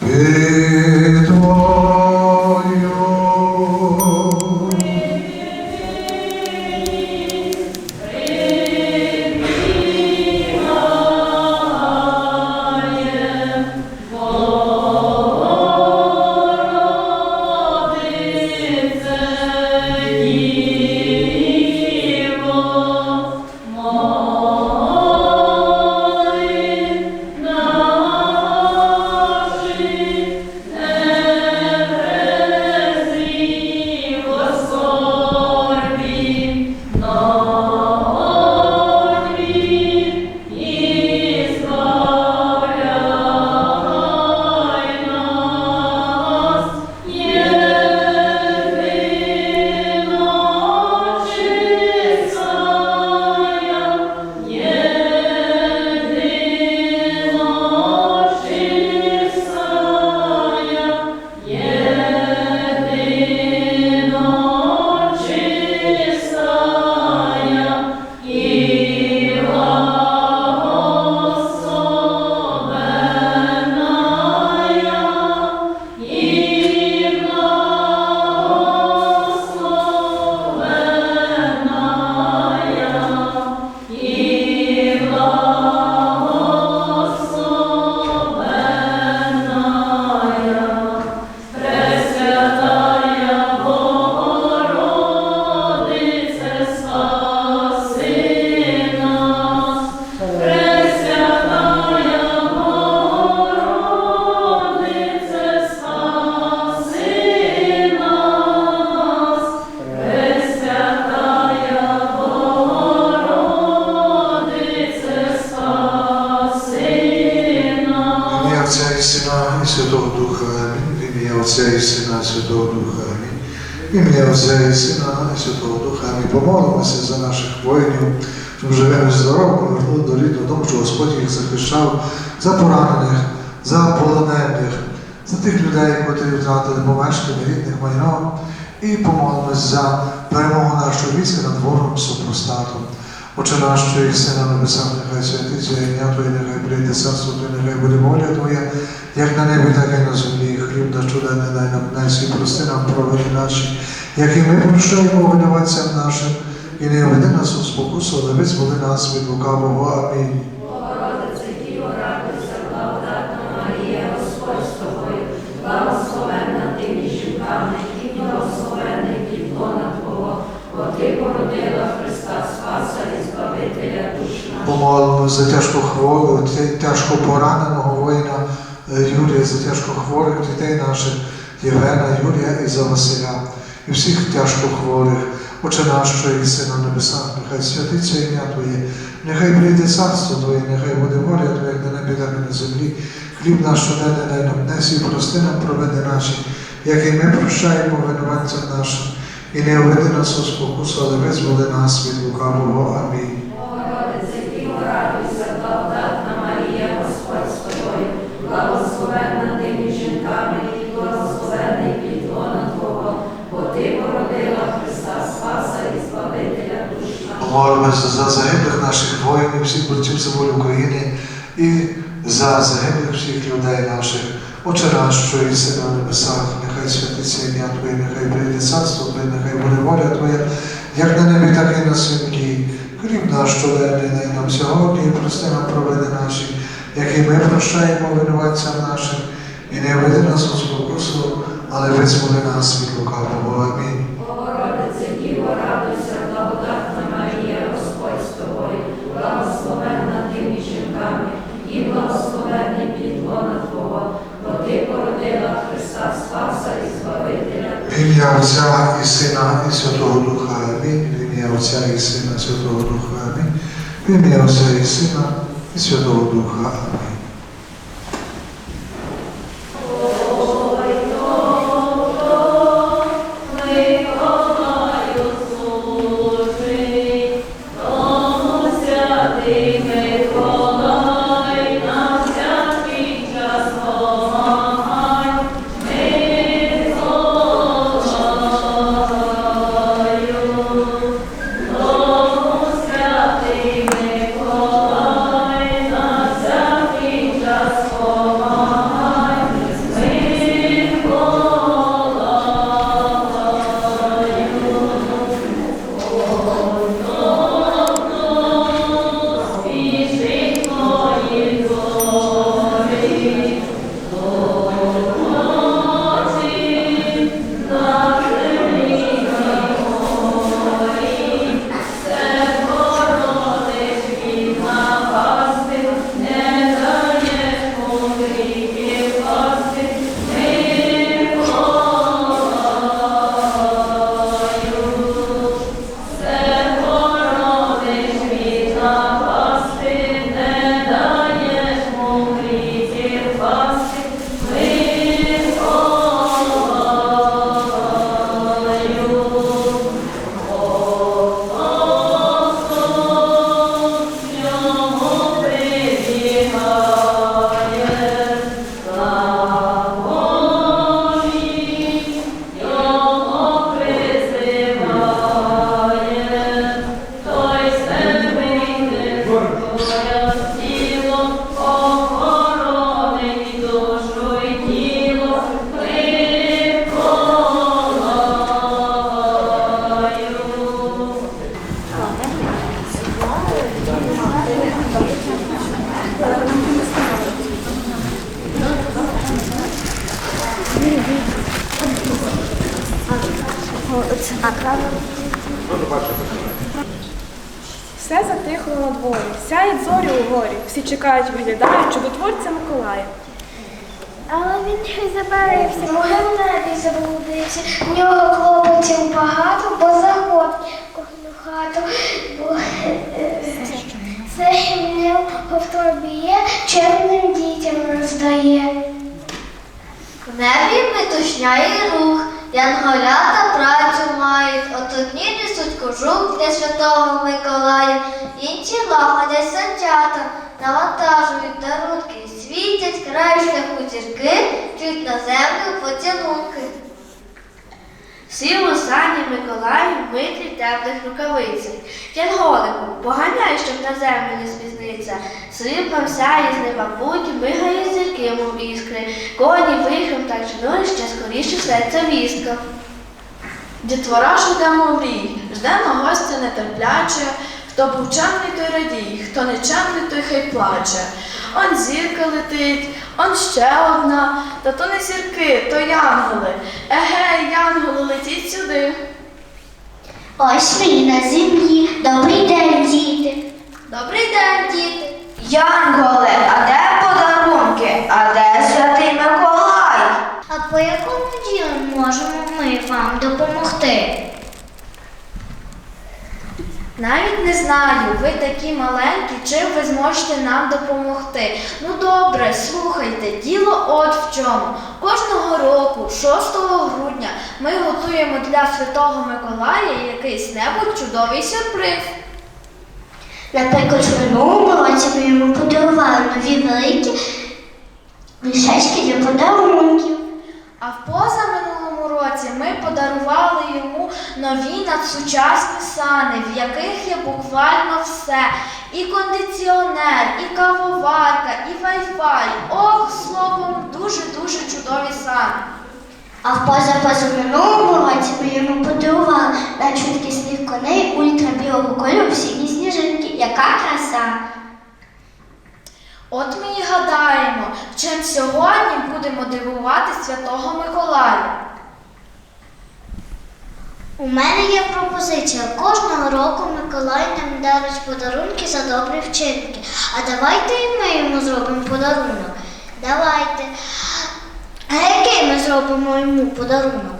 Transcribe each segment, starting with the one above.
Pedro. Отця і Сина і Святого Духа. Амінь. Помолимося за наших воїнів, щоб живими здоровими вернули до рідного дому, що Господь їх захищав за поранених, за полонених, за тих людей, котрі втратили помешкання рідних майно. І помолимось за перемогу нашого війська над ворогом супростатом. Отче наш, що і сина на небесах, нехай святиться ім'я Твоє, нехай прийде царство Твоє, нехай буде воля Твоя, як на небі, так і на землі. Хліб наш щоденний дай нам днес і прости нам провини наші, як і ми прощаємо винуватцям нашим, і не веди нас у спокусу, але визволи нас від лукавого. Амінь. Помолимо за тяжко хворого, тяжко пораненого воїна е, Юрія, за тяжко хворих дітей наших, Євгена, Юрія і за Василя, і всіх тяжко хворих. Отче наш, що і сина на небесах, нехай святиться ім'я Твоє, нехай прийде царство Твоє, нехай буде воля Твоя, як на небі, на землі. Хліб наш щоденний дай нам днес і прости нам провини наші, як і ми прощаємо винуватцям нашим. І не введи нас у спокусу, але визволи нас від лукавого. Амінь. Богородице, Діво, радуйся, Молимося за загиблих наших воїнів, всіх борців за волю України і за загиблих всіх людей наших. Отче наш, що і сина на небесах, нехай святиться ім'я Твоє, нехай прийде царство Твоє, нехай буде воля Твоя, як на небі, так і на землі. Хліб наш щоденний дай нам сьогодні, і прости нам провини наші, як і ми прощаємо винуватцям нашим, і не веди нас у спокусу, але визволи нас від лукавого. Амінь. Ім'я Отця і Сина і Святого Духа. Амінь. В ім'я Отця і Сина і Святого Духа. Амінь. В ім'я Отця і Сина і Святого Духа. Амінь. Чекають, виглядають чудотворця Миколая. Але він не забарився, могил небі заблудився. В нього клопотів багато, бо заход кожну хату. Бо е, це гімнив в торбі є, чемним дітям роздає. В небі і рух, янголята працю мають, от одні несуть кожух для святого Миколая, інші лагодять санчата, навантажують дарунки, світять край шляху зірки, чуть на землю поцілунки. Сів у сані Миколаю витрі теплих рукавицях. Янголику, поганяй, щоб на землю не спізниться. Срібла сяє з неба путь, мигає зірки, мов іскри. Коні вихром так жнуть, ще скоріше серця вістка. Дітвора жде моврій, жде на гостя нетерпляче, хто був чемний, той радій, той хай плаче. Он зірка летить, он ще одна, та то не зірки, то янголи. Еге, янголи, летіть сюди. Ось ми на землі. Добрий день, діти. Добрий день, діти! Янголи, а де подарунки? А де святий Миколай? А по якому ділу можемо ми вам допомогти? Навіть не знаю, ви такі маленькі, чим ви зможете нам допомогти. Ну добре, слухайте, діло от в чому. Кожного року, 6 грудня, ми готуємо для Святого Миколая якийсь небудь чудовий сюрприз. Наприклад, в минулому році ми йому подарували нові великі мішечки для подарунків. А в позаминулому році ми подарували йому нові надсучасні сани, в яких є буквально все. І кондиціонер, і кавоварка, і вай-фай. Ох, словом, дуже-дуже чудові сани. А в позапозаминулому році ми йому подарували на швидкісних коней ультрабілого кольору сіні сніжинки. Яка краса! От ми і гадаємо, чим сьогодні будемо дивувати Святого Миколая. У мене є пропозиція. Кожного року Миколай нам дарить подарунки за добрі вчинки. А давайте і ми йому зробимо подарунок. Давайте. А який ми зробимо йому подарунок?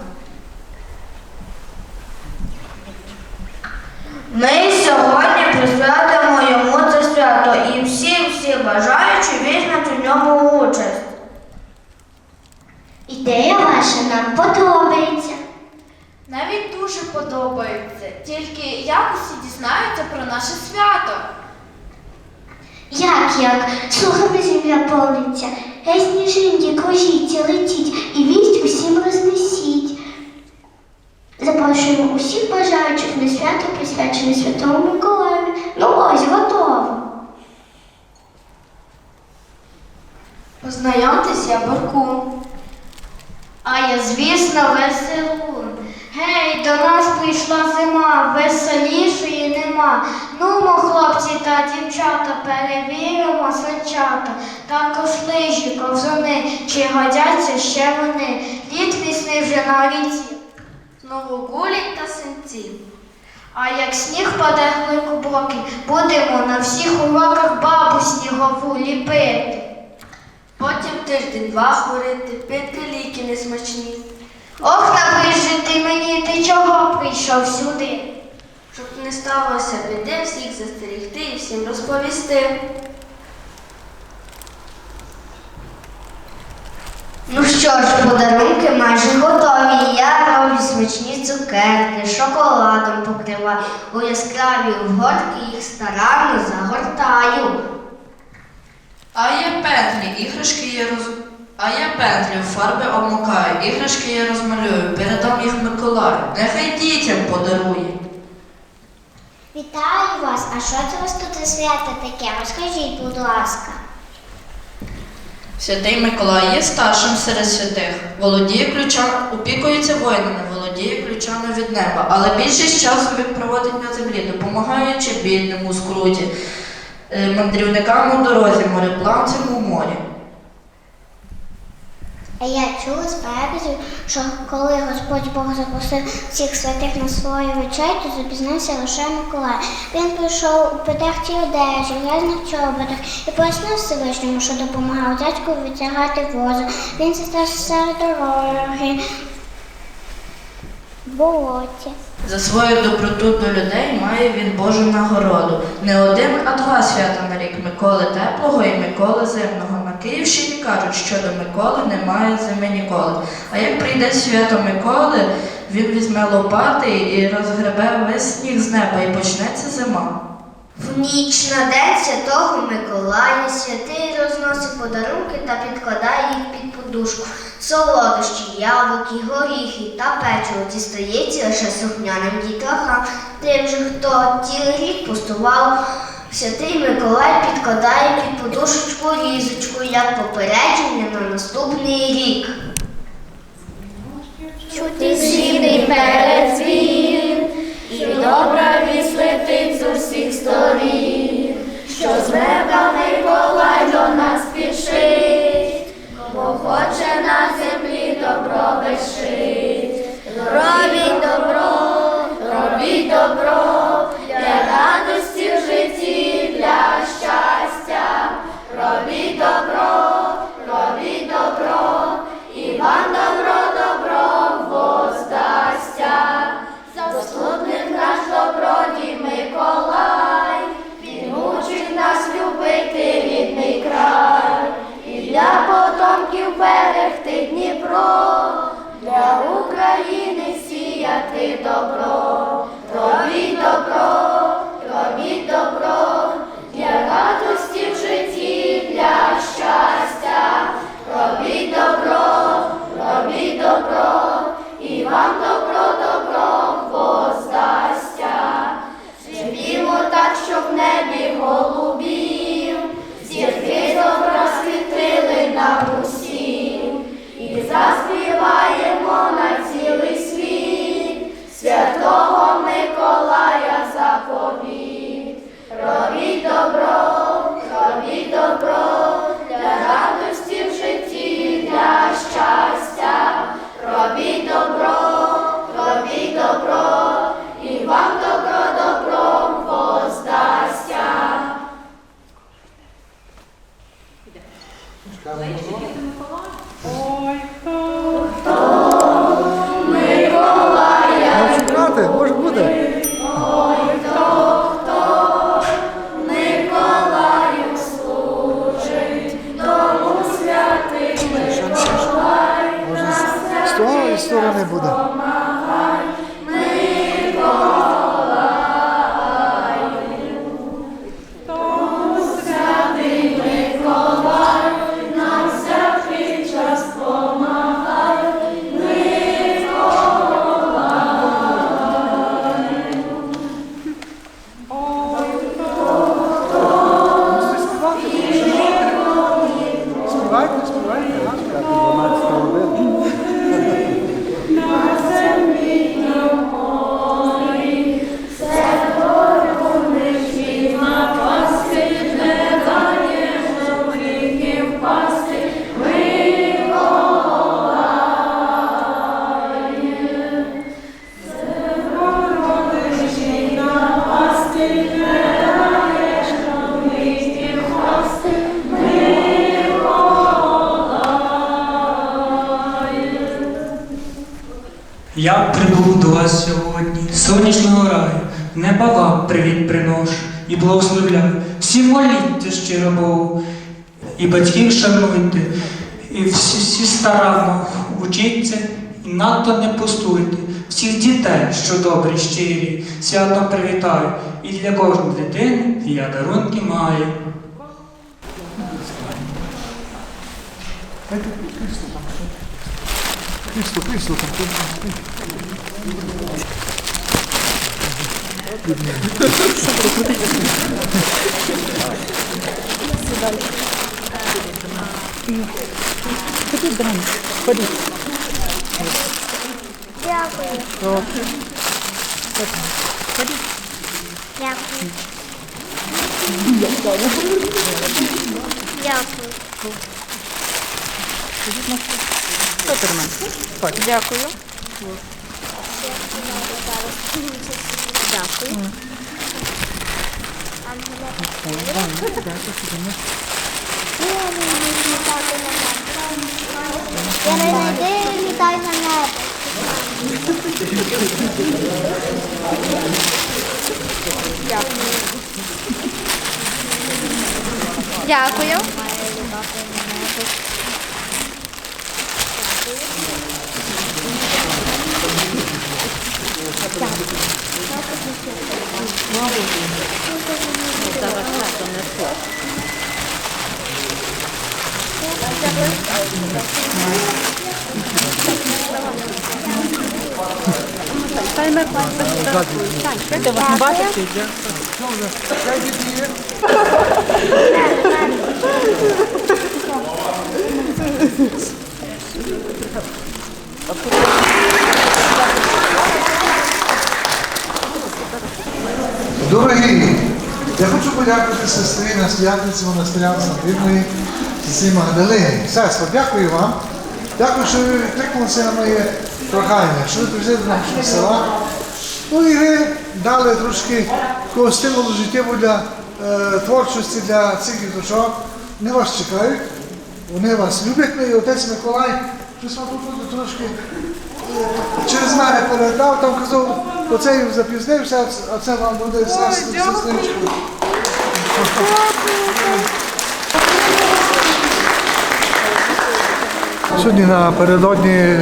Ми сьогодні присвятимо йому це свято і всі-всі бажаючі візьмуть у ньому участь. Ідея ваша нам подобається. Навіть дуже подобається, тільки як усі дізнаються про наше свято. Як як? Слухами земля повниться. Гей, сніжинки, кружіться, летіть і вість усім рознесіть. Запрошуємо усіх бажаючих на свято, присвячене Святому Миколаєві. Ну ось, готово. Познайомтеся, Боркун. А я, звісно, веселун. Гей, до нас прийшла зима, веселішої нема. нема. Ну, мо, хлопці та дівчата, перевіримо санчата. Також лижі, ковзуни, чи годяться ще вони. Лід вісни вже на ріці. Знову гулять та синці. А як сніг паде глибокий, будемо на всіх уроках бабу снігову ліпити. Потім тиждень-два хворити, пити ліки несмачні, Ох, напиши ти мені, ти чого прийшов сюди? щоб не сталося біди, всіх застерігти і всім розповісти. Ну що ж, подарунки майже готові. Я роблю смачні цукерки, шоколадом покриваю, у яскраві угорки їх старанно загортаю. А я петлі, іграшки я роз... А я петлі, фарби обмокаю, іграшки я розмалюю, передам їх Миколаю, нехай дітям подарує. Вітаю вас, а що це у вас тут за свято таке? Розкажіть, будь ласка. Святий Миколай є старшим серед святих, володіє ключами, опікується воїнами, володіє ключами від неба, але більшість часу він проводить на землі, допомагаючи бідним у скруті, е, мандрівникам у дорозі, мореплавцям у морі. Я чула з переказів, що коли Господь Бог запросив всіх святих на свою вечерю, то запізнився лише Миколай. Він прийшов у педахтій одежі, в грязних чоботах і пояснив Всевишньому, що допомагав дядьку витягати возу. Він застав серед дороги болоті. За свою доброту до людей має він Божу нагороду. Не один, а два свята на рік Миколи теплого і Миколи зимного. На Київщині кажуть, що до Миколи немає зими ніколи. А як прийде свято Миколи, він візьме лопати і розгребе весь сніг з неба і почнеться зима. В ніч на день святого Миколая святий розносить подарунки та підкладає їх під подушку. Солодощі, яблуки, горіхи та печиво дістається лише сухняним дітлахам. Тим же, хто цілий рік пустував, святий Миколай підкладає під подушечку різочку, як попередження на наступний рік. Чути добро. Робіть добро, робіть добро, для радості в житті, для щастя. Робіть добро, робіть добро, і вам добро, добро воздасться. Заступник наш добродій Миколай, він учить нас любити рідний край, для потомків берегти Дніпро, для України сіяти добро, робіть добро, робіть добро, для радості в житті, для щастя, робіть добро, робіть добро, і вам добро святого вас сьогодні, сонячного раю, неба вам привіт приношу і благословляю. Всі моліться щиро Богу, і батьків шануйте, і всі, всі старанно вчіться, і надто не пустуйте. Всіх дітей, що добрі, щирі, свято привітаю, і для кожної дитини я дарунки маю. Крісло, крісло там. Дякую. Дякую. Дякую. Дякую. Я не знайди, літай. Дякую. Дорогі, Я хочу подякувати сестрі настоятельці монастиря Санкрівної сестрі Магдалині. Сестро, дякую вам. Дякую, що ви відкликнулися на моє прохання, що ви прийшли до нашого села. Ну і ви дали трошки такого стимулу життєву для е, творчості для цих діточок. Вони вас чекають, вони вас люблять, ну і отець Миколай. Щось вам тут трошки е, через мене передав, там казав, оцей запізнився, а це вам буде сестри- сестричкою. Сьогодні напередодні е,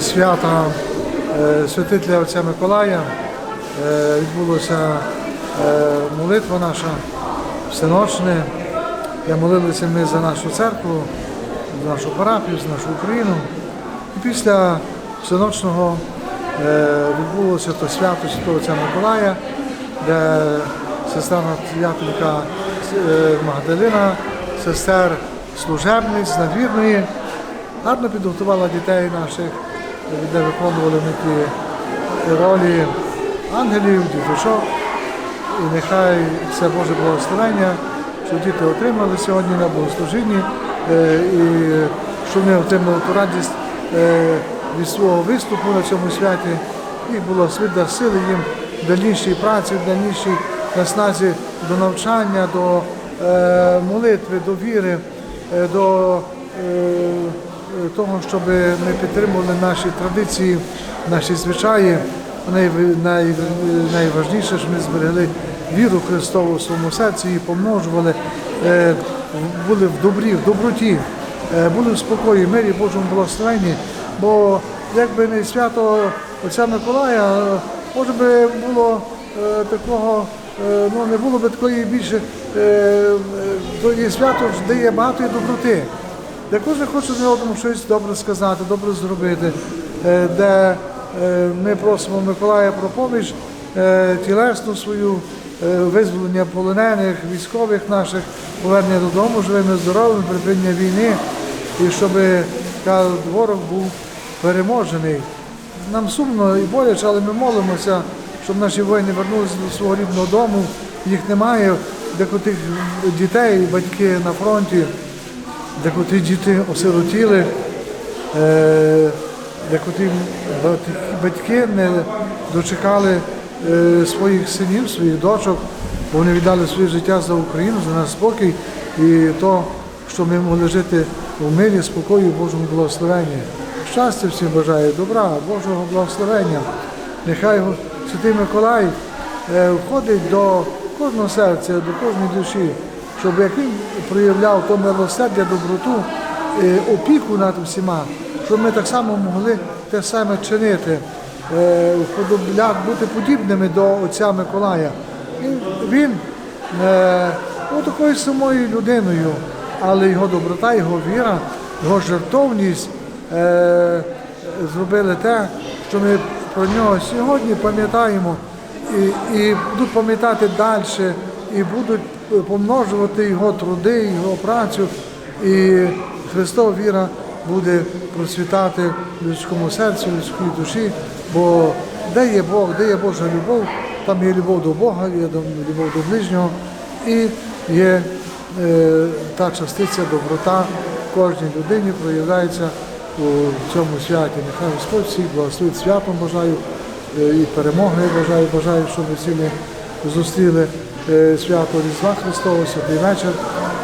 свята е, святителя отця Миколая е, відбулася молитва наша всеночне. Я молилися ми за нашу церкву, за нашу парафію, за нашу Україну. І після всеночного відбулося то свято Святого Отця Миколая, де сестра настоятелька е, Магдалина, сестер служебниць, надвірної, гарно підготувала дітей наших, де виконували ми ті ролі ангелів, діточок. І нехай це Боже благословення, що діти отримали сьогодні на богослужінні, е, і що вони отримали ту радість е, від свого виступу на цьому святі. І було свита сили їм в дальнішій праці, в дальнішій насназі до навчання, до е, молитви, до віри, е, до е, того, щоб ми підтримували наші традиції, наші звичаї. Най, най, найважніше, що ми зберегли віру Христову в своєму серці і помножували, е, були в добрі, в доброті, е, були в спокої, мирі, Божому благословенні. Бо якби не свято Отця Миколая, може би було е, такого, е, ну не було би такої більше, е, є свято, де є багато і доброти. Де кожен хоче одне одному щось добре сказати, добре зробити, де ми просимо Миколая про поміч тілесну свою, визволення полонених, військових наших, повернення додому живими, здоровими, припинення війни, і щоб ворог був переможений. Нам сумно і боляче, але ми молимося, щоб наші воїни вернулися до свого рідного дому. Їх немає, декотих дітей, батьки на фронті, декотрі діти осиротіли, е, декотрі батьки не дочекали е, своїх синів, своїх дочок, бо вони віддали своє життя за Україну, за наш спокій і то, що ми могли жити у мирі, спокою, Божому благословенні. Щастя всім бажаю, добра, Божого благословення. Нехай Святий Миколай е, входить до кожного серця, до кожної душі, щоб як він проявляв то милосердя, доброту, е, опіку над усіма, щоб ми так само могли те саме чинити, е, бути подібними до отця Миколая. Він, був такою самою людиною, але його доброта, його віра, його жертовність зробили те, що ми про нього сьогодні пам'ятаємо і, і будуть пам'ятати далі, і будуть е, помножувати його труди, його працю. І Христова віра буде процвітати в людському серці, в людській душі, бо де є Бог, де є Божа любов, там є любов до Бога, є любов до ближнього і є е, та частиця доброта кожній людині проявляється у цьому святі. Нехай Господь всіх благословить святом бажаю е, і перемоги бажаю, бажаю, щоб ви всі зустріли е, свято Різдва Христового, святий вечір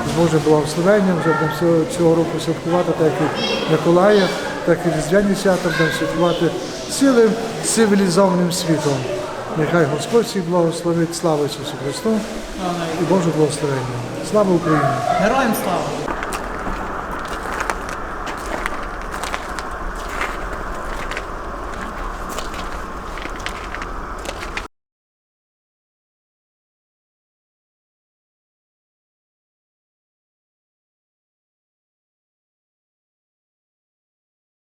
з Божим благословенням. Вже будемо цього, цього року святкувати так і Миколая, так і Різдвяні свята будемо святкувати цілим цивілізованим світом. Нехай Господь всіх благословить. Слава Ісусу Христу і Боже благословення. Слава Україні! Героям слава!